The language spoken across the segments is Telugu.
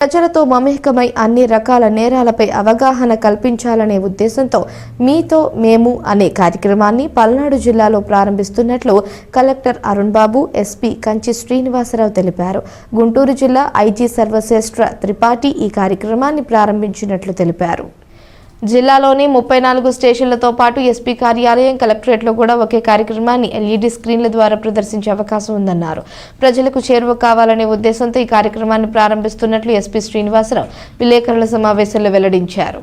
ప్రజలతో మమేకమై అన్ని రకాల నేరాలపై అవగాహన కల్పించాలనే ఉద్దేశంతో మీతో మేము అనే కార్యక్రమాన్ని పల్నాడు జిల్లాలో ప్రారంభిస్తున్నట్లు కలెక్టర్ అరుణ్ బాబు ఎస్పీ కంచి శ్రీనివాసరావు తెలిపారు. గుంటూరు జిల్లా ఐజీ సర్వశ్రేష్ఠ త్రిపాఠి ఈ కార్యక్రమాన్ని ప్రారంభించినట్లు తెలిపారు. జిల్లాలోని ముప్పై నాలుగు స్టేషన్లతో పాటు ఎస్పీ కార్యాలయం కలెక్టరేట్లో కూడా ఒకే కార్యక్రమాన్ని ఎల్ఈడి స్క్రీన్ల ద్వారా ప్రదర్శించే అవకాశం ఉందన్నారు. ప్రజలకు చేరువ కావాలనే ఉద్దేశంతో ఈ కార్యక్రమాన్ని ప్రారంభిస్తున్నట్లు ఎస్పీ శ్రీనివాసరావు విలేకరుల సమావేశంలో వెల్లడించారు.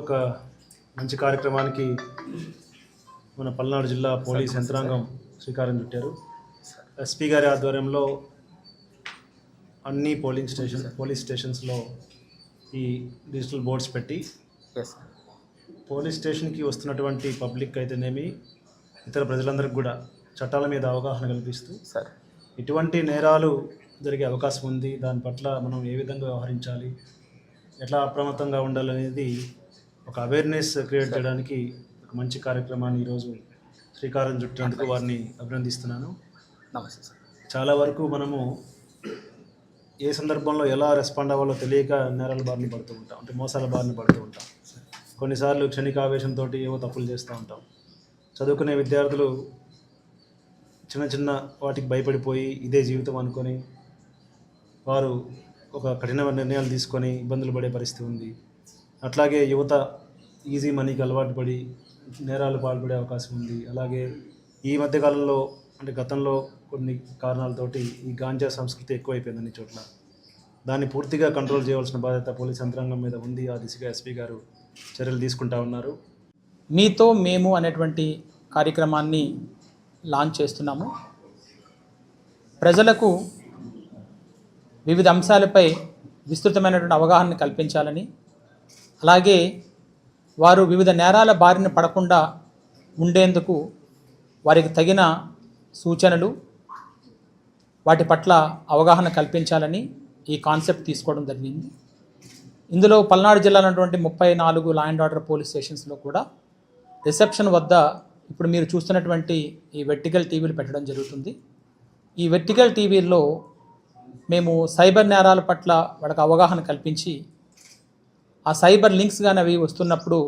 ఒక మంచి కార్యక్రమానికి మన పల్నాడు జిల్లా పోలీస్ యంత్రాంగం శ్రీకారం చుట్టారు. ఎస్పీ గారి ఆధ్వర్యంలో అన్ని పోలింగ్ స్టేషన్ పోలీస్ స్టేషన్స్లో ఈ డిజిటల్ బోర్డ్స్ పెట్టి పోలీస్ స్టేషన్కి వస్తున్నటువంటి పబ్లిక్ అయితేనేమి ఇతర ప్రజలందరికీ కూడా చట్టాల మీద అవగాహన కల్పిస్తూ సార్ ఎటువంటి నేరాలు జరిగే అవకాశం ఉంది. దాని పట్ల మనం ఏ విధంగా వ్యవహరించాలి? ఎట్లా అప్రమత్తంగా ఉండాలనేది ఒక అవేర్నెస్ క్రియేట్ చేయడానికి ఒక మంచి కార్యక్రమాన్ని ఈరోజు శ్రీకారం చుట్టినందుకు వారిని అభినందిస్తున్నాను. నమస్తే సార్ చాలా వరకు మనము ఏ సందర్భంలో ఎలా రెస్పాండ్ అవ్వాలో తెలియక నేరాల బారిన పడుతూ ఉంటాం అంటే మోసాల బారిన పడుతూ ఉంటాం. కొన్నిసార్లు క్షణికావేశంతో ఏవో తప్పులు చేస్తూ ఉంటాం. చదువుకునే విద్యార్థులు చిన్న చిన్న వాటికి భయపడిపోయి ఇదే జీవితం అనుకొని వారు ఒక కఠినమైన నిర్ణయాలు తీసుకొని ఇబ్బందులు పడే పరిస్థితి ఉంది. అట్లాగే యువత ఈజీ మనీకి అలవాటు పడి నేరాలు పాల్పడే అవకాశం ఉంది. అలాగే ఈ మధ్యకాలంలో అంటే గతంలో కొన్ని కారణాలతోటి ఈ గాంజా సంస్కృతి ఎక్కువైపోయింది అన్ని చోట్ల. దాన్ని పూర్తిగా కంట్రోల్ చేయవలసిన బాధ్యత పోలీస్ యంత్రాంగం మీద ఉంది. ఆ దిశగా ఎస్పీ గారు చర్యలు తీసుకుంటా ఉన్నారు. మీతో మేము అనేటువంటి కార్యక్రమాన్ని లాంచ్ చేస్తున్నాము. ప్రజలకు వివిధ అంశాలపై విస్తృతమైనటువంటి అవగాహన కల్పించాలని అలాగే వారు వివిధ నేరాల బారిన పడకుండా ఉండేందుకు వారికి తగిన సూచనలు వాటి పట్ల అవగాహన కల్పించాలని ఈ కాన్సెప్ట్ తీసుకోవడం జరిగింది. ఇందులో పల్నాడు జిల్లాలో ఉన్నటువంటి ముప్పై నాలుగు లా అండ్ ఆర్డర్ పోలీస్ స్టేషన్స్లో కూడా రిసెప్షన్ వద్ద ఇప్పుడు మీరు చూస్తున్నటువంటి ఈ వెర్టికల్ టీవీలు పెట్టడం జరుగుతుంది. ఈ వెర్టికల్ టీవీల్లో మేము సైబర్ నేరాల పట్ల వాళ్ళకి అవగాహన కల్పించి ఆ సైబర్ లింక్స్ కానీ అవి వస్తున్నప్పుడు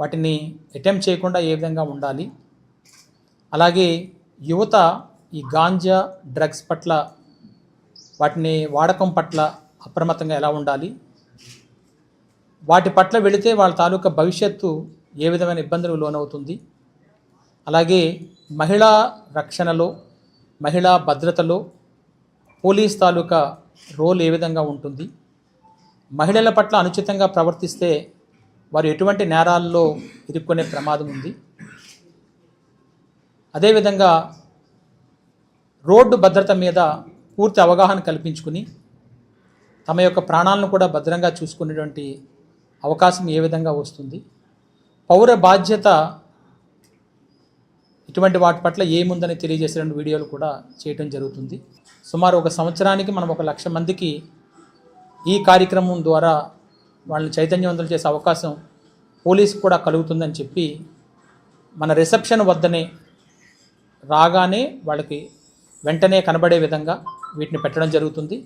వాటిని అటెంప్ట్ చేయకుండా ఏ విధంగా ఉండాలి. అలాగే యువత ఈ గాంజా డ్రగ్స్ పట్ల వాటిని వాడకం పట్ల అప్రమత్తంగా ఎలా ఉండాలి? వాటి పట్ల వెళితే వాళ్ళ తాలూకా భవిష్యత్తు ఏ విధమైన ఇబ్బందులకు లోనవుతుంది? అలాగే మహిళా రక్షణలో మహిళా భద్రతలో పోలీస్ తాలూకా రోల్ ఏ విధంగా ఉంటుంది? మహిళల పట్ల అనుచితంగా ప్రవర్తిస్తే వారు ఎటువంటి నేరాల్లో ఇరుక్కునే ప్రమాదం ఉంది? అదేవిధంగా రోడ్డు భద్రత మీద పూర్తి అవగాహన కల్పించుకుని తమ యొక్క ప్రాణాలను కూడా భద్రంగా చూసుకునేటువంటి అవకాశం ఏ విధంగా వస్తుంది? పౌర బాధ్యత ఇటువంటి వాటి పట్ల ఏముందని తెలియజేసేటువంటి వీడియోలు కూడా చేయటం జరుగుతుంది. సుమారు ఒక సంవత్సరానికి మనం ఒక లక్ష మందికి ఈ కార్యక్రమం ద్వారా వాళ్ళని చైతన్యవంతులు చేసే అవకాశం పోలీసు కూడా కలుగుతుందని చెప్పి మన రిసెప్షన్ వద్దనే రాగానే వాళ్ళకి వెంటనే కనబడే విధంగా వీటిని పెట్టడం జరుగుతుంది.